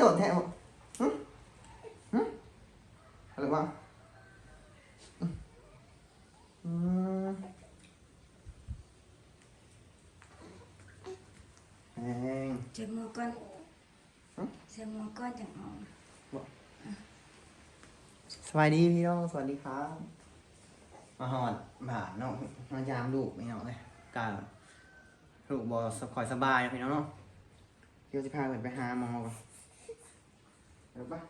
ข้างไม่ได้ตดแท้หรอหึหึอะไรวะอืมแหงเจ็บมือก่อนฮะเจ็บมือก่อนจังเอาสวัสดีพี่น้อง สวัสดีครับ มาหอดบ่าเนาะมายามลูกไม่เนาะเลยกาลูกบอสคอยสบายนะพี่น้องเนาะเดี๋ยวจะพาเพื่อนไปหาหมอก่อน เดี๋ยวปะ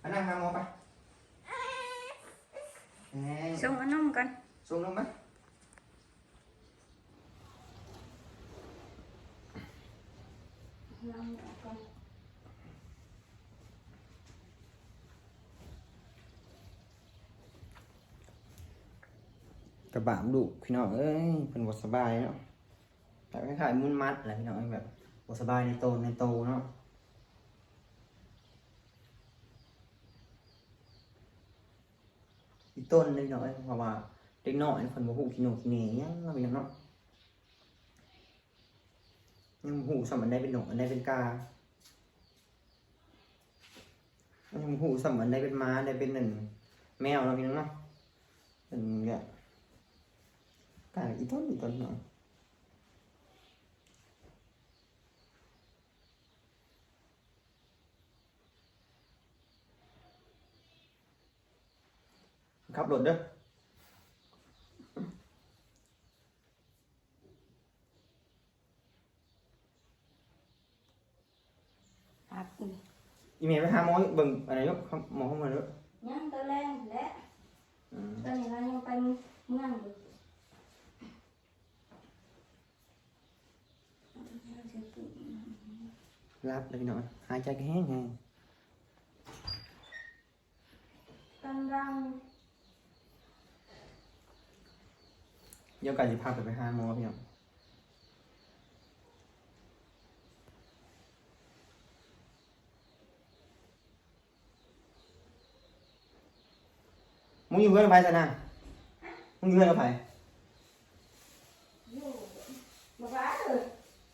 ไปนั่งหาหมอปะแหงส่งเอานมก่อนส่งลงไหมนมเอาก่อนกระบามลูกพี่น้องเอ้ยเป็นบทสบายเนาะแบบคล้ายๆมุนมัดอะไรพี่น้องแบบบทสบายในโตในโตเนาะ อีต้นเลยพี่น้องเอ้ยเพราะว่าเด็กน้อยคนบ่ฮู้ขี้หนูขี้เหนียังเนาะพี่น้องเนาะยังหูสมันได้เป็นหนกอันได้เป็นกายังหูสมันได้เป็นม้าได้เป็นหนึ่ง แมวเราะพี่น้องเนาะเป็นแบบกาอีต้นอีต้นเนาะ ขับรถเด้อครับอีกอีเมลไปหาหมอเบิ่งอะไรยกหมอเข้ามา เด้อยังตัวแรงและอืมตอนนี้เรายังไปเมืองอยู่รับเลยพี่น้องหายใจก็แห้งไงกำลังเดี๋ยวกันจะพาไปไปหาหมอพี่น้องมึงอยู่เพื่อนกับใครซะนะมึงอยู่เพื่อนกับใครอยู่บ่ว่าเลย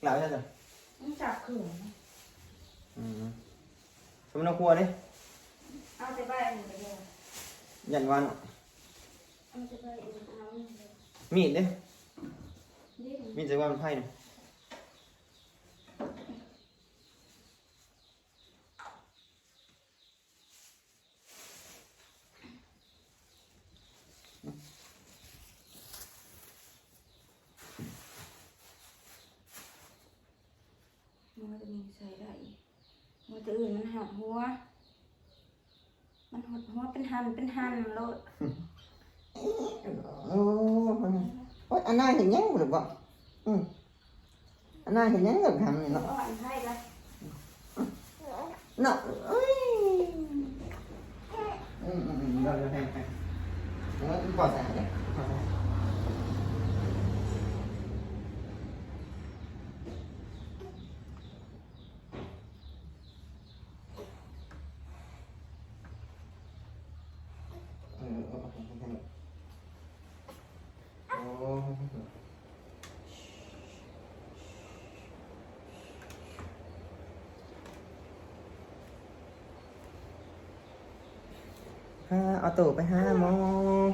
เหล่าใช่ไหมมันจับขืนอืมสมนครัวดิเอาแต่ใบอันนี้ไปเลยยันวันเอาแต่ใบอันนี้เอาอัน นี้ไปเลยมีดดินี่มีดจะว่ามันไพ่นะมันจะมีใส่ได้มันจะอื่นมันหักหัว มันหดหัวเป็นหันเป็นหันโลด โอ้โอ้ยอันนั้นเห็นยังหรือเปล่าอืมอันนั้นเห็นยังกับทำนี่เนาะ เอาอันไทยละ เนาะเอ้ยอืมอืมอืมเดี๋ยวเดี๋ยวให้ให้แล้วกอดใส่เลยกอดใส่เออเอาเอาเอาเอาโอ้ ฮะเอาตู่ไปห้าโมง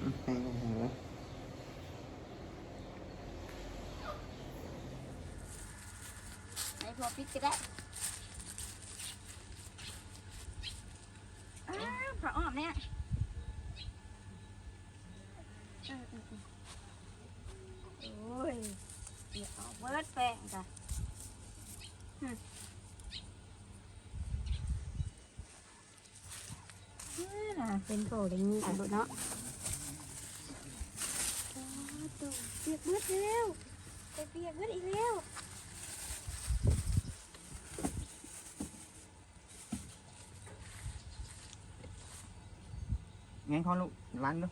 อืมให้ให้ให้เลยไอ้พอปิดก็ได้อ้าวผ้าอ้อมเนี่ยเออเออเออโอ้ยเดี๋ยวเอาเบิดแป้งจ้ะหึเอ้ยน่ะ เป็นโปรได้งี้อะลูกเนาะโอ้ตัวเปียกเบิดแล้วไปเปียกเบิดอีกแล้วงั้นเขาลูกล้างดู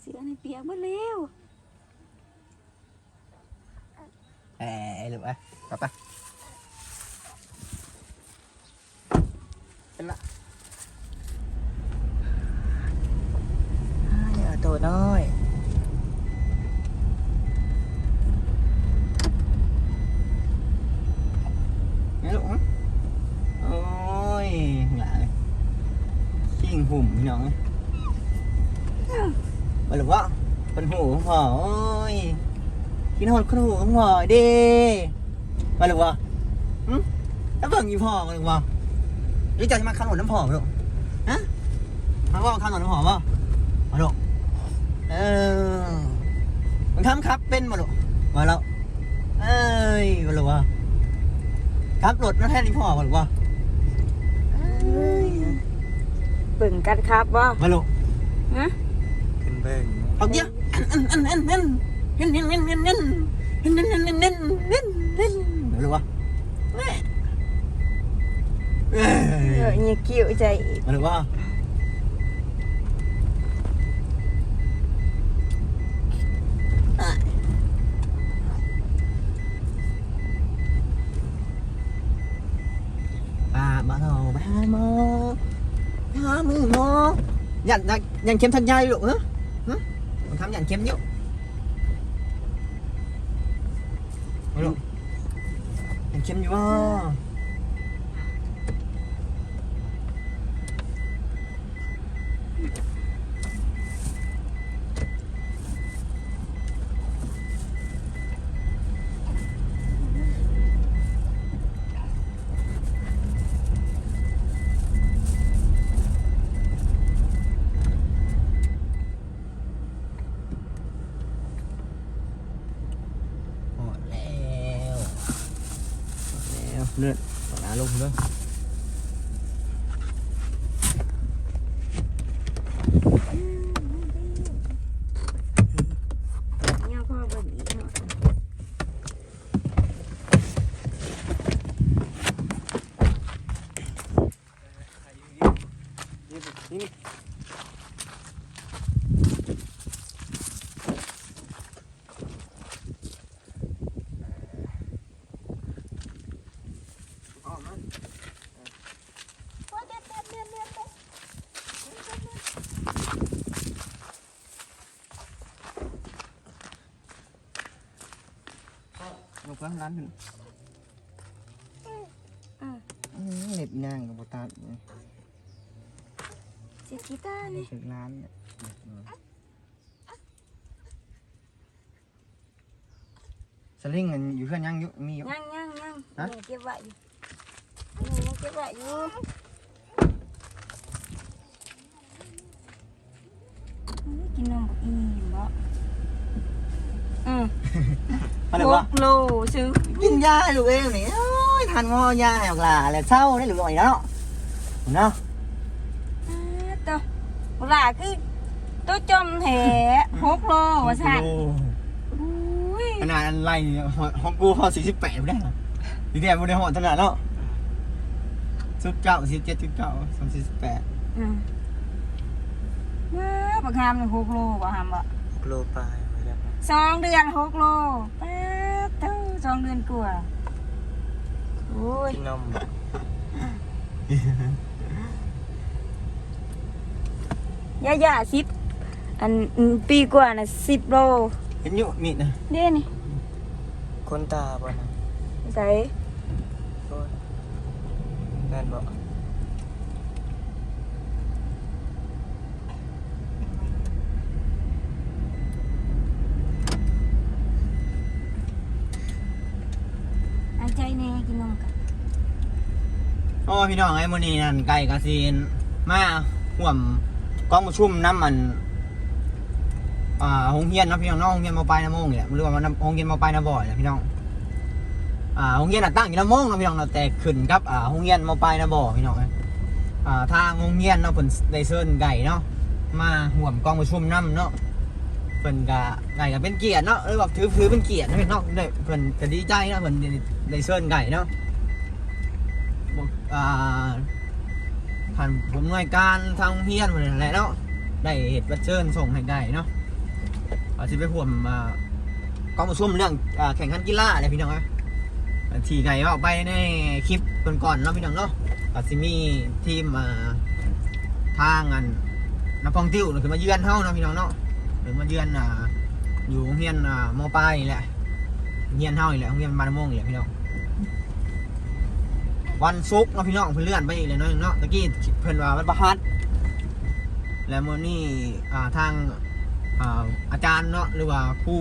เสือในเปียกหมดแล้วเอ้ยลูกเอ้ยกลับไปเป็ หอยกินหอดครูของหอยเด้มาหรือวะแล้วเบิ่งอีพ่อมาหรือวะรู้จักจะมาขันหนน้ำหอมหรือฮะมาว่าขันหนน้ำหอมวะมาหรือเออมันทำครับเป็นมาหรือมาแล้วเอ้ยมาหรือวะขับรถนั่แท่นอีพ่อมาหรือวะเบิ่งกันครับวะมาหรือฮะขึ้นเบิ่งเอาเนี่ย được không rồi, như kiểu chạy được không ba bắt đầu ba mơ ba mơ nhanh nhanh nhanh kiếm thân nhai được nữa. 3년 잼요 뭐야 잼요 luyện. Cả lá lông nữa ลูกก็ร้านหนึ่งอะเน็บนางกับโบตัดเสียกีตาร์นี่ถึงร้านเนี่ยสลิงมันอยู่เพื่อนยังอยู่มีอยู่ยังยังยังฮะยังเก็บไว้อยู่ยังเก็บไว้อยู่เฮ้ยกินนมบอกอีนี่บ่อืม อะไรหวะกโลซื้อกินยาลูกเองนี่โอ้ยทานงอยาออกล่ะแล้วเศร้าได้หรือไงเนาะเนาะอ่าตัวหลาคือตัวจมแถหกโลว่าสั่นอุ้ยขนาดอันไรเนี่ยห้องกูห้องสี่สิบแปดไม่ได้หรอทีเดียวไม่ได้ห้องขนาดเนาะสิบเก้าสิบเจ็ดสิบเก้าสามสิบแปดอืมว้าวบักฮามนี่หกโลบ่ฮามบ่ โลปลายไว้แล้วสองเดือนหกโลแป๊บเท่า สองเดือนกว่าโอ้ยกินนมบ่ย่าย่าสิบอันอืมปีกว่าน่ะสิบโลเห็นอยู่นี่นะเด้นี่คนตาบ่นะใส่โอ้ยแม่นบ่ อันใจแน่ กินนมกันโอ้พี่น้องไอ้โมอนีนั่นไก่กระซีนมาห่วมกองประชุมน้ำมันอ่าโรงเรียนเนาะพี่น้องเนาะโรงเรียนมาปลายน้ำโมงเนี่ยหรือว่ามันโรงเรียนมาปลายน้ำบ่อยเนี่ยพี่น้องอ่าโรงเรียนน่ะตั้งอยู่น้ำโมงเนาะพี่น้องเนาะแต่ขึ้นครับอ่าโรงเรียนมาปลายน้ำบ่อพี่น้องเอ้ยอ่าทางโรงเรียนเนาะเพิ่นได้เชิญไก่เนาะมาห่วมกองประชุมน้ำเนาะ พิ่นก็ไก่ก็เป็นเกียรติเนาะหรือว่าถือถือเป็นเกียรติเนาะพี่น้องได้เพิ่นก็ดีใจเนาะเพิ่นได้ได้เชิญไก่เนาะบอกอ่าผ่านผมหน่วยการทางเรียนเพิ่นนั่นแหละเนาะได้เหตุบัตเชิญส่งให้ไก่เนาะอาจจะไปห่วมอ่ากองประชุมเรื่องอ่าแข่งขันกีฬาอะไรพี่น้องเอ้ยทีไก่ออกไปในคลิปก่อนๆเนาะพี่น้องเนาะอาจจะมีทีมมาทางอันนักท่องเที่ยวคือมาเยือนเฮานะพี่น้องเนาะ หรือมาเยือนอ่าอยู่โรงเรียนอ่ามอปลายนี่แหละเรียนเฮานี่แหละโรงเรียนบานโมงนี่แหละพี่น้องวันศุกร์เนาะพี่น้องเพิ่นเลื่อนไปอีกเลยเนาะเนาะตะกี้เพิ่นว่ามันประหัดแล้วมื้อนี้อ่าทางอ่าอาจารย์เนาะหรือว่าครู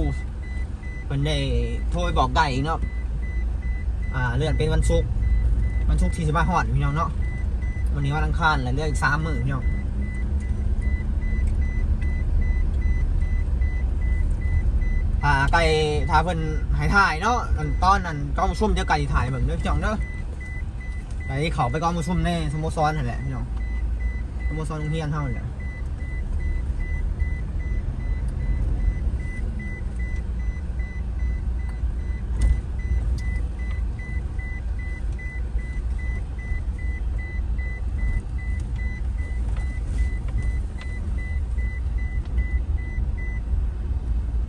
เพิ่นได้โทรไปบอกไก่เนาะอ่าเลื่อนเป็นวันศุกร์วันศุกร์ที่สิบห้าฮอดพี่น้องเนาะวันนี้วันอังคารแล้วเลืออีกสามมื้อพี่น้องอ่า ไก่ถ้าเพิ่นหายถ่ายเนาะอันตอนนั้นกล้องชุ่มเดียวไก่สิถ่ายเบิ่งเด้อพี่น้องเด้อไปเขาไปกองมุซุ่มในสโมสรนั่นแหละพี่น้องสโมสรโรงเรียนเท่านี่แหละ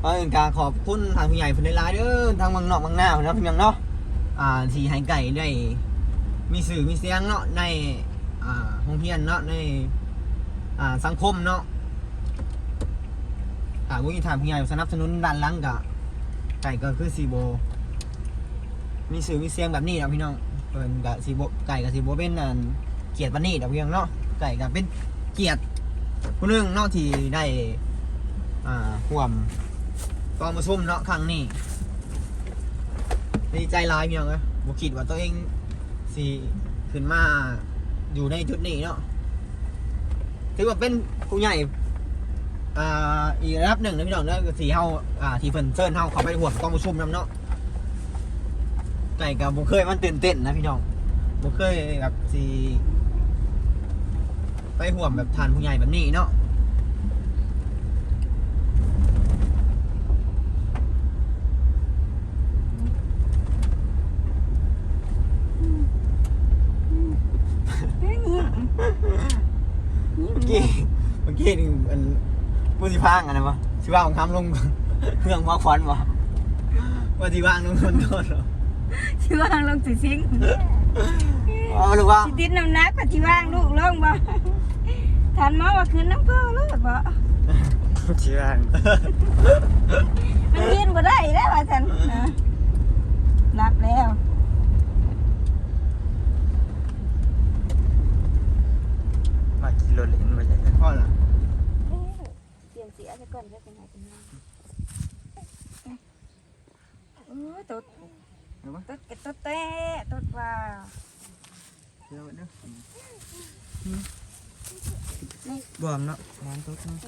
ก็เป็นการขอบคุณทางผู้ใหญ่เพิ่นได้หลายเด้อทางเมืองนอกเมืองหน้าเพิ่นเนาะพี่น้องเนาะอ่าที่ให้ไก่ได้มีสื่อมีเสียงเนาะในอ่าโรงเรียนเนาะในอ่าสังคมเนาะอ่าวุฒิธรรมพี่ใหญ่สนับสนุนด้านหลังกะไก่ก็คือสีโบ มีสื่อมีเสียงแบบนี้นะพี่น้องเปินกะสีโบไก่กับสีโบเป็นอันเกียรติวันนี้นะพี่น้องเนาะไก่ก็เป็นเกียรติผู้หนึงเนาะที่ได้อ่าห่วม กองประชุมเนาะครั้งนี้ดีใจหลายพี่น้องเอ้ยบ่คิดว่าตัวเองสีขึ้นมาอยู่ในจุดนี้เนาะถือว่าเป็นผู้ใหญ่อ่าอีกระดับหนึ่งนะพี่น้องเนาะสีเฮาอ่าที่เพิ่นเชิญเฮาเขาไปห่วกองประชุมนำเนาะไก่กับบุเคยมันตื่นเต้นนะพี่น้องบุเคยแบบสีไปห่วมแบบทานผู้ใหญ่แบบนี้เนาะ เฮ้ยยิ้มยิ้ม เมื่อ กี้เมื่อกี้นี่มันผู้สิพางอันนั้นวะสิว่างคำลงเครื่องมาควันวะว่าสิว่างลงคนโดนเหรอที่ว่างลงสิซิงอ๋อหรือว่าสิติดน้ำหนักกับที่ว่างลูกลงบ่ทันหมอว่าคืนน้ำพ่อลูกบ่เชื่อมันยืนบ่ได้แล้วว่าฉันนะนับแล้ว มากิ โลเล่นมาจากพ่อละเตรียมเสียซะก่อนจะเป็นไงเป็นไงโอ้ยตดเดี๋ยววะตดเก็ดตดเต้ตดว่าเดี๋ยวเดี๋ยวบวมเนาะร้านโต๊ะเนาะ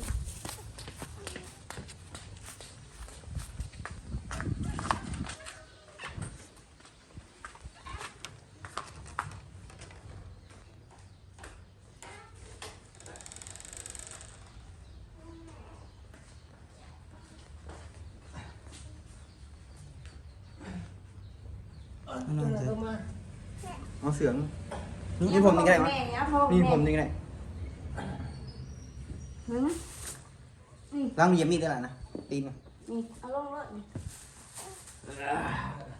เอาเสืองนี่นี่ผมนี่ก็ได้วะแม่เนี่ยพ่อนี่แผมนี่ก็ได้เบิ่งนะนี่ล้างมือเย็บมีดได้ละนะตีนมานี่เอาลงเลยนี่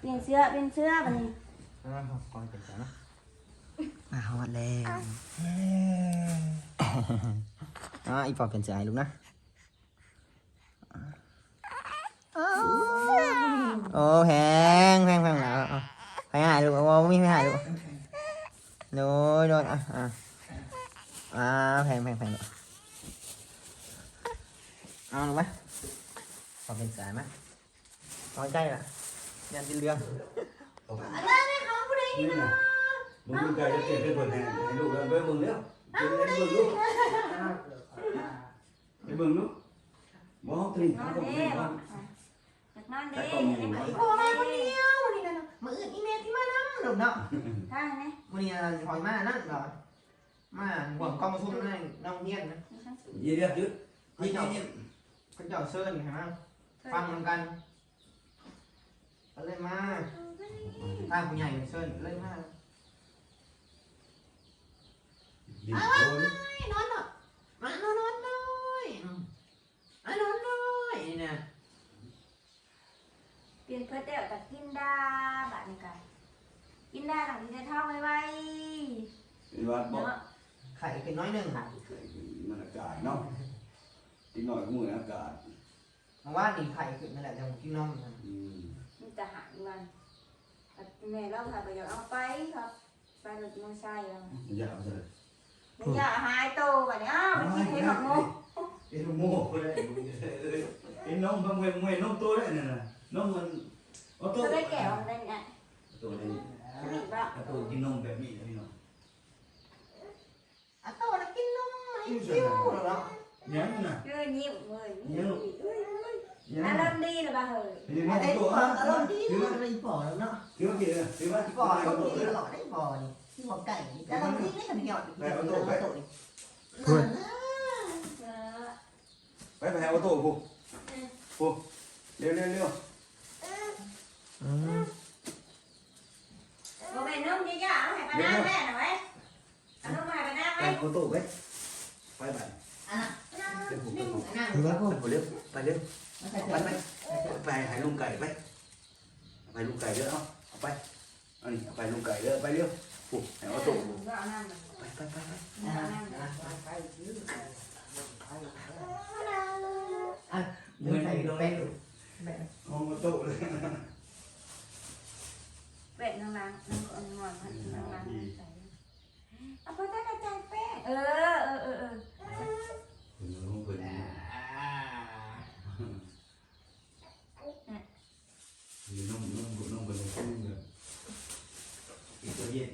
เปลี่ยนเสื้อเปลี่ยนเสื้อบัดนี้อ่าคอยเป็นใจนะมาฮอดแล้วอ่าอีปอบเป็นใจลูกนะโอ้แพงแพงแพงแล้วเอาไปหายลูกโอ้ไม่ไม่หายลูกโดนโดนอะอะอ่าแพงแพงแพงลูกเอาลงไหมปอบเป็นใจไหมเอาใกล้ละยันดินเรือนี่นะมึงมึงไกลจะเก็ บให้เปิดให้ให้ลูกแล้วเบิ่งมึงแล้วเบิ่งให้เบิ่งลูกให้เบิ่งลูกบ่ตรีนเขาอ นก็เด้บ่บ่ว่าอยากนอนเด้แต่ก็มีอยู่โอ้มาคนเดียวนี่นะมืออื่นอีเมลที่มานั่งหนุเนา กินดาหลังที่จะเท่าไว้ไว้เป็นวัดบ่เนาะไข่ขึ้นน้อยหนึ่งมันอากาศเนาะอีกหน่อยก็มืออากาศเพราะว่านี่ไข่ขึ้นนั่นแหละแต่ผมกินนมนะอืมมันจะหายมันแม่เราค่ะไปอยากเอาไปครับไปถมอไซค์แล้วอย่าเอาเลยไม่อยากหายโตวะเนี่ยอ้าวมันกินให้หมดหมดเอ็นโม่เลยเอ็นน้องบางเวงเวงน้อง ก่มันได้ไงตัวนี้สนิทปะเอาตัวกินนมแบบนี้นะพี่น้องอะโตแล้วกินนมให้คิ้วเหรอยังน่ะเออยิ้มเว้ยยังอารมณ์ดีหรือเปล่าเฮ้ยนี่ไอ้ตัวปออารมณ์ดีถือมัว่านเลยปอแล้วเนาะถือว่ากี่เลยถือว่าปออารมณ์ดีตลอดได้ปอนี่ที่หัวไก่อารมณ์ดีได้กันเดียวเดี๋ยวเราโตนี่พูดเออไปไปเอาตัวกูกูเร็วเร็วเร็วอืมโมเป็นนุ่มดีจ้ะเอาให้ปาน้าแม่หน่อยเอานุ่มมาให้ปาน้าไปไหมเอาตัวไปไปไปอะนั่งเร็วกูนิ่งนั่งดูว่าพูดไปเร็วไปเร็วมาใส่ไปไปไปหายลุงไก่ไปไปลุงไก่เด้อเอาเอาไปเอานี่เอาไปลุงไก่เด้อไปเร็วกูเอาตัวกูก็เอาน้ำมาไปไปไปไปเอาน้ำมาอะเดี๋ยวใส่ แป้งแป้งห้องโต๊ะเลยเป็ดนางนางนางก็งอนมันนางนางใส่เอาไปได้กระจายแป้งเออเออเออเออห้องเปิดมีน้องน้องน้องเป็นคนแบบอีกตัวเย็น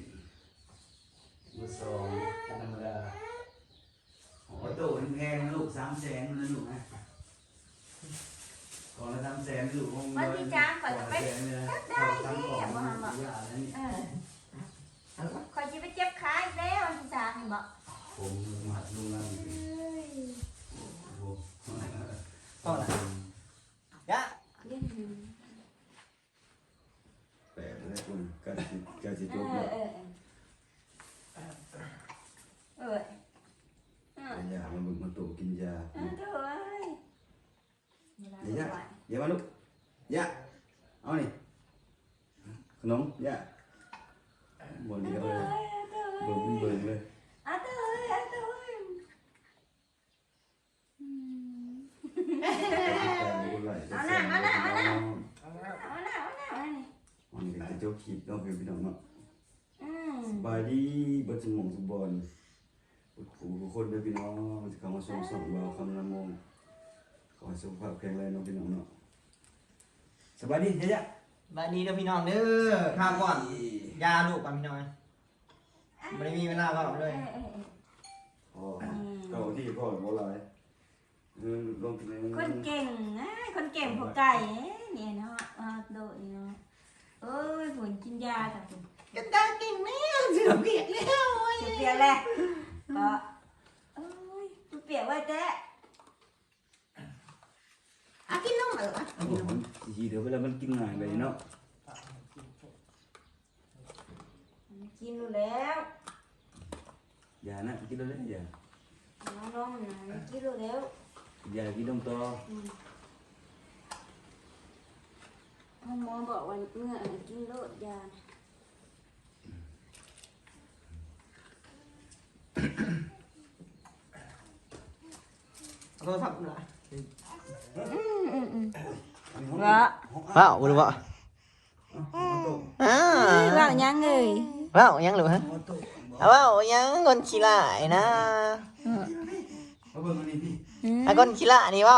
มือสองธรรมดาหอโต๊ะมันแพงนะลูกสามแสนนะลูกนะก่อนละสามแสนลูกห้องก่อนแสนเลยนะก่อนสามก่อน ยาแล้วนี่เออคอยจะไปเจ็บขาอีกแล้ววันที่สามนี่บอกผมมาลุงนั่งเอ้ยโอ้ต่อละยะเล่นอยู่แปดแล้วคุณกาจิกาจิเอจบอแล้วเออเออเออเออยามันบึงมันโตกินยาเออเถอะเอ้ยเดี๋ยวอย่ามาลูกยาเอานี่ข นมยาบนนี้ก็เลยเบิ่งเบิ่งเลยเอาเถอะเอ้ยเอาเถอะเอ้ยอืมเอาหน้าเอาหน้าเอาหน้าเอาหน้าเอาหน้าเอาหน้าอันนี้ก็จะจบคลิปเนาะพี่น้องเนาะอืมบายดีเบิดสมองสมบอลผู้ทุกคนเด้อพี่น้องที่เข้ามาชมส่งเราคำนำมงขอให้สุขภาพแข็งแรงเนาะพี่น้องเนาะสบายดีเจ๊ยะ บายดีเด้อพี่น้องเด้อทาก่อนยาลูกก่อนพี่น้องไม่ได้มีเวลาเปล่าเลยเออเออพ่อเก่าที่พ่อบ่หลายเออลงที่ไหนคนเก่งนะคนเก่งพวกไก่เนี่ยเนาะเอาโดดเนาะเอ้ยผลกินยาค่ะคุณกันตาเก่งแม่เสือเปียกแล้วโอ้ยจะเปลี่ยนแหละก็เอ้ยเปลี่ยนไว้แต่อะ กินนมเหรอโอ้โหทีเดี๋ยวเวลามันกินง่ายเลยเนาะกินดูแล้วอย่านะกินแล้วเลยอย่าน้องน้องนะกินดูแล้วอย่ากินนมต่อหมอบอกว่าเมื่อกินโลดยาโทรศัพท์เหรอ วะว้าวหรือว่าอ่าว่ายังเลยว้าวยังหรือฮะว้าวยังคนขี้ลายนะมาเบิ่งอันนี้พี่ไอ้คนขี้ลายนี่ว้า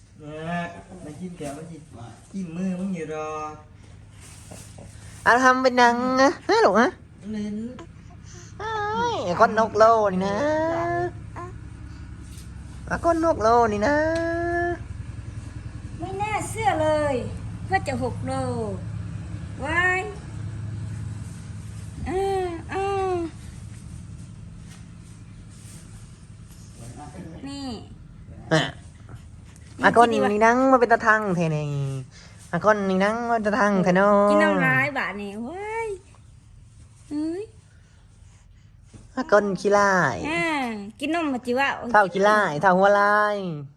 เนี่ยมักินแก้วมันกินกินมือมึงอยู่รอเอาทำเป็นนังฮะหลงฮะลิ้นไอ้ก้อนนกโลนี่นะไอ้ก้อนนกโลนี่นะ ไม่น่าเสื่อเลยว่าจะหกโลว้ายอ้าอ้านี่อะ กอนนี่นั่งมาเป็นตะทังแทนี่อากอนนี่นั่งมาเป็นตะทังแทเนาะกินน้ำร้ายบาดนี่เว้ยเอ้ยอากอนขี้ลายอ่ากินนมมาจิว่าเท่าขี้ลายเท่าหัวลายอ